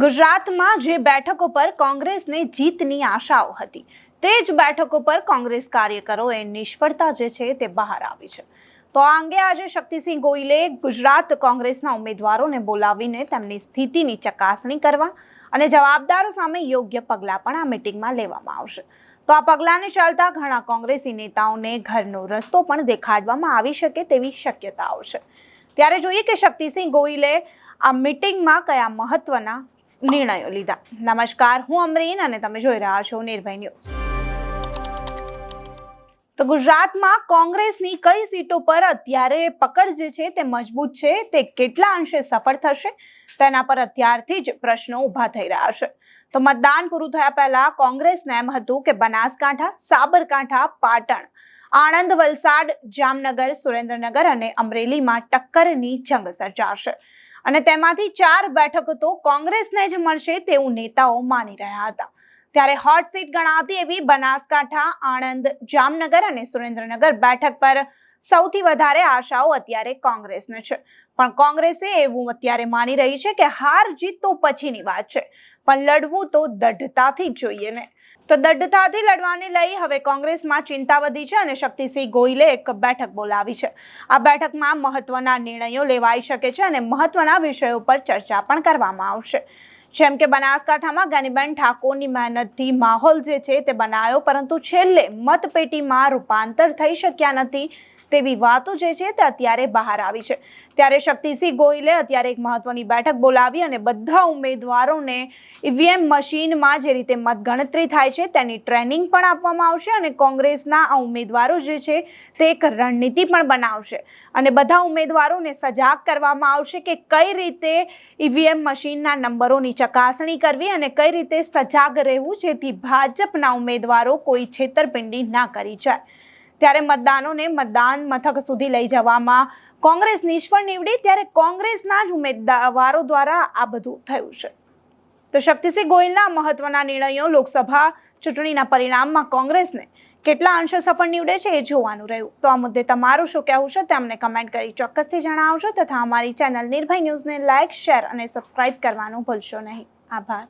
ગુજરાતમાં જે બેઠકો પર કોંગ્રેસને જીતની આશાઓ હતી, તે જ બેઠકો પર કોંગ્રેસ કાર્યકરોએ નિષ્ફળતા જે છે તે બહાર આવી છે. તો આ અંગે આજે શક્તિસિંહ ગોયલે ગુજરાત કોંગ્રેસના ઉમેદવારોને બોલાવીને તેમની સ્થિતિની ચકાસણી કરવા અને જવાબદારો સામે યોગ્ય પગલાં પણ આ મિટિંગમાં લેવામાં આવશે. તો આ પગલાંને ચાલતા ઘણા કોંગ્રેસી નેતાઓને ઘરનો રસ્તો પણ દેખાડવામાં આવી શકે તેવી શક્યતાઓ છે. ત્યારે જોઈએ કે શક્તિસિંહ ગોયલે આ મિટિંગમાં કયા મહત્વના નિર્ણયો લીધા. નમસ્કાર, હું અમરીન અને તમે જોઈ રહ્યા છો નિર્ભય ન્યૂઝ. તો ગુજરાતમાં કોંગ્રેસની કઈ સીટો પર અત્યારે પકડ જે છે તે મજબૂત છે, તે કેટલા અંશે સફળ થશે, તેના પર અત્યારથી જ પ્રશ્નો ઊભા થઈ રહ્યા છે. તો મતદાન પૂરું થયા પહેલા કોંગ્રેસને એમ હતું કે બનાસકાંઠા, સાબરકાંઠા, પાટણ, આણંદ, વલસાડ, જામનગર, સુરેન્દ્રનગર અને અમરેલીમાં ટક્કરની જંગ સર્જાશે. અને તેમાંથી ચાર બેઠકો તો કોંગ્રેસને જ મળશે તેવું નેતાઓ માની રહ્યા હતા. ત્યારે હોટ સીટ ગણાતી એવી બનાસકાંઠા, આણંદ, જામનગર અને સુરેન્દ્રનગર બેઠક પર સૌથી વધારે આશાઓ અત્યારે કોંગ્રેસને છે. પણ કોંગ્રેસે એવું અત્યારે માની રહી છે કે હાર જીત તો પછીની વાત છે. પણ લડવું તો દઢતાથી જ જોઈએ ને. તો દઢતાથી લડવાને લઈ હવે કોંગ્રેસમાં ચિંતા વધી છે અને શક્તિસિંહ ગોયલે એક બેઠક બોલાવી છે. આ બેઠકમાં મહત્વના નિર્ણયો લેવાઈ શકે છે અને મહત્વના વિષયો પર ચર્ચા પણ કરવામાં આવશે. જેમ કે બનાસકાંઠામાં ગનીબેન ઠાકોરની મહેનતથી માહોલ જે છે તે બનાવ્યો પરંતુ છેલ્લે મતપેટીમાં રૂપાંતર થઈ શક્યા નથી. તેવી વાતો જે છે તે અત્યારે બહાર આવી છે. ત્યારે શક્તિસિંહ ગોહિલે અત્યારે એક મહત્વની બેઠક બોલાવી અને બધા ઉમેદવારોને ઈવીએમ મશીનમાં જે રીતે મતગણતરી થાય છે તેની ટ્રેનિંગ પણ આપવામાં આવશે અને કોંગ્રેસના આ ઉમેદવારો જે છે તે એક રણનીતિ પણ બનાવશે. અને બધા ઉમેદવારોને સજાગ કરવામાં આવશે કે કઈ રીતે ઈવીએમ મશીનના નંબરોની ચકાસણી કરવી અને કઈ રીતે સજાગ રહેવું જેથી ભાજપના ઉમેદવારો કોઈ છેતરપિંડી ના કરી જાય. ત્યારે મતદાનોને મતદાન મથક સુધી લઈ જવામાં કોંગ્રેસ નિષ્ફળ નીવડી, ત્યારે કોંગ્રેસના જ ઉમેદવારો દ્વારા આ બધું થયું છે. તો શક્તિસિંહ ગોયલના મહત્વના નિર્ણયો લોકસભા ચૂંટણીના પરિણામમાં કોંગ્રેસને કેટલા અંશે સફળ નીવડે છે એ જોવાનું રહ્યું. તો આ મુદ્દે તમારું શું કહેવું છે તેમને કમેન્ટ કરી ચોક્કસથી જણાવજો તથા અમારી ચેનલ નિર્ભય ન્યૂઝને લાઇક, શેર અને સબસ્ક્રાઇબ કરવાનું ભૂલશો નહીં. આભાર.